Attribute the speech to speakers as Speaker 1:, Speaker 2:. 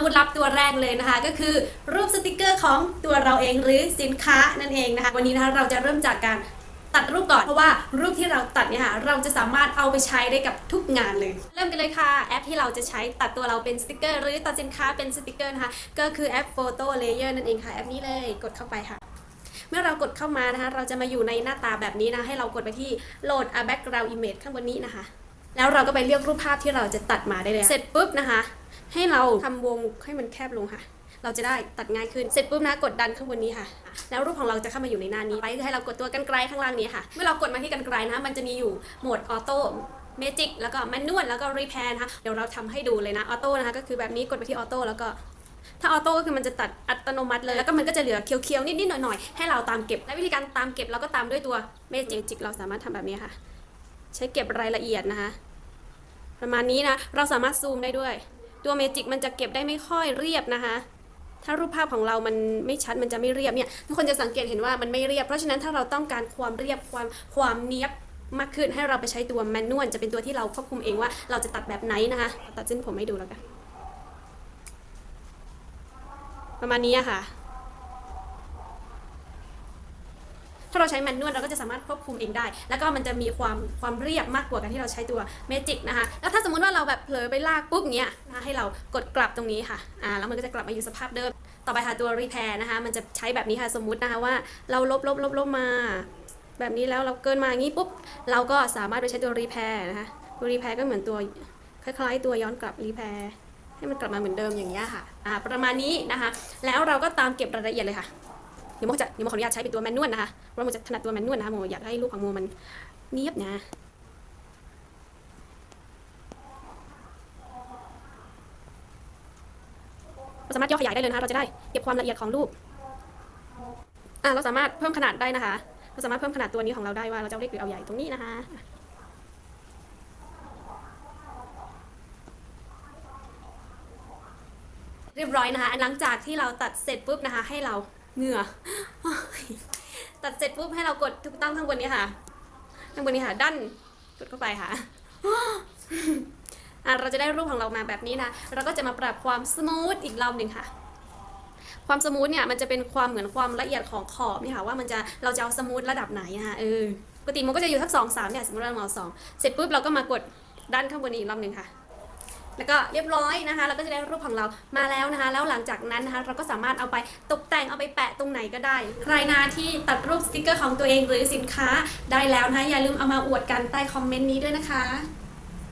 Speaker 1: าวุธลับตัวแรกเลยนะคะ ก็คือรูปสติกเกอร์ของตัวเราเองหรือสินค้านั่นเองนะคะ วันนี้นะคะเราจะเริ่มจากการตัดรูปก่อน เพราะว่ารูปที่เราตัดเนี่ยค่ะเราจะสามารถเอาไปใช้ได้กับทุกงานเลย เริ่มกันเลยค่ะแอปที่เราจะใช้ตัดตัวเราเป็นสติกเกอร์ หรือตัดสินค้าเป็นสติกเกอร์นะคะก็คือแอป Photo Layer นั่นเองค่ะแอปนี้เลยกดเข้าไปค่ะเมื่อเรากดเข้ามานะคะ เราจะมาอยู่ในหน้าตาแบบนี้นะ ให้เรากดไปที่ load a background image ข้างบนนี้นะคะ แล้วเราก็ไปเลือกรูปภาพที่เราจะตัดมาได้เลย เสร็จปุ๊บนะคะ ให้เราทำวงให้มันแคบลงค่ะ เราจะได้ตัดง่ายขึ้น เสร็จปุ๊บนะกดดันข้างบนนี้ค่ะ แล้วรูปของเราจะเข้ามาอยู่ในหน้านี้ ไปให้เรากดตัวกันไกลข้างล่างนี้ค่ะ เมื่อเรากดมาที่กันไกลนะ มันจะมีอยู่โหมดออโต้เมจิกแล้วก็แมนนวลแล้วก็รีแพร์นะคะเดี๋ยวเราทำให้ดูเลยนะออโต้นะคะก็คือแบบนี้กดไปที่ออโต้แล้วก็ถ้าออโต้ก็คือมันจะตัดอัตโนมัติเลย แล้วก็มันก็จะเหลือเคี้ยวๆ นิดๆ หน่อยๆ ให้เราตามเก็บ และวิธีการตามเก็บเราก็ตามด้วยตัวเมจิกเราสามารถทำแบบนี้ค่ะ ใช้เก็บรายละเอียดนะคะ ประมาณนี้นะ เราสามารถซูมได้ด้วย ตัวเมจิกมันจะเก็บได้ไม่ค่อยเรียบนะคะ ถ้ารูปภาพของเรามันไม่ชัดมันจะไม่เรียบเนี่ยทุกคนจะสังเกตเห็นว่ามันไม่เรียบ เพราะฉะนั้นถ้าเราต้องการความเรียบความความเนียบมากขึ้นให้เราไปใช้ตัวแมนนวลจะเป็นตัวที่เราควบคุมเองว่า เราจะตัดแบบไหนนะคะ ตัดเส้นผมให้ดูแล้วกันประมาณนี้ค่ะ ถ้าเราใช้แมนนวลเราก็จะสามารถควบคุมเองได้ แล้วก็มันจะมีความความเรียบมากกว่าการที่เราใช้ตัวเมจิกนะคะแล้วถ้าสมมติว่าเราแบบเผลอไปลากปุ๊บเนี้ยนะให้เรากดกลับตรงนี้ค่ะอ่าแล้วมันก็จะกลับมาอยู่สภาพเดิม ต่อไปค่ะตัวรีแพร์นะคะมันจะใช้แบบนี้ค่ะสมมุตินะคะว่าเราลบลบลบลบมา แบบนี้แล้วเราเกินมาอย่างนี้ปุ๊บเราก็สามารถไปใช้ตัวรีแพร์นะคะตัวรีแพร์ก็เหมือนตัวคล้ายๆ ตัวย้อนกลับรีแพร์ให้มันกลับมาเหมือนเดิมอย่างนี้ยค่ะ อ่า ประมาณนี้นะคะ แล้วเราก็ตามเก็บรายละเอียดเลยค่ะ เดี๋ยวโมจะเดี๋ยวโมขออนุญาตใช้เป็นตัวแมนนวลนะคะเพราะโมจะถนัดตัวแมนนวลนะคะโมอยากให้รูปของโมมันเนียบนะเราสามารถย่อขยายได้เลยนะคะเราจะได้เก็บความละเอียดของรูปอ่าเราสามารถเพิ่มขนาดได้นะคะ เราสามารถเพิ่มขนาดตัวนี้ของเราได้ว่าเราจะเล็กหรือเอาใหญ่ตรงนี้นะคะเรียบร้อยนะคะ หลังจากที่เราตัดเสร็จปุ๊บนะคะ ให้เรา เหงื่อ ตัดเสร็จปุ๊บให้เรากดถูกตั้งข้างบนนี้ค่ะ ข้างบนนี้ค่ะ ดันกดเข้าไปค่ะเราจะได้รูปของเรามาแบบนี้นะ เราก็จะมาปรับความสมูทอีกรอบหนึ่งค่ะ ความสมูทเนี่ยมันจะเป็นความเหมือนความละเอียดของขอบนี่ค่ะว่ามันจะเราจะเอาสมูทระดับไหนนะคะเออ ปกติมันก็จะอยู่ทักสองสามเนี่ยสมมติเราเอาสองเสร็จปุ๊บเราก็มากดด้านข้างบนนี้อีกรอบหนึ่งค่ะ แล้วก็เรียบร้อยนะคะ เราก็จะได้รูปของเรามาแล้วนะคะ แล้วหลังจากนั้นนะคะ เราก็สามารถเอาไปตกแต่งเอาไปแปะตรงไหนก็ได้ ใครนาที่ตัดรูปสติกเกอร์ของตัวเองหรือสินค้าได้แล้วนะคะอย่าลืมเอามาอวดกันใต้คอมเมนต์นี้ด้วยนะคะ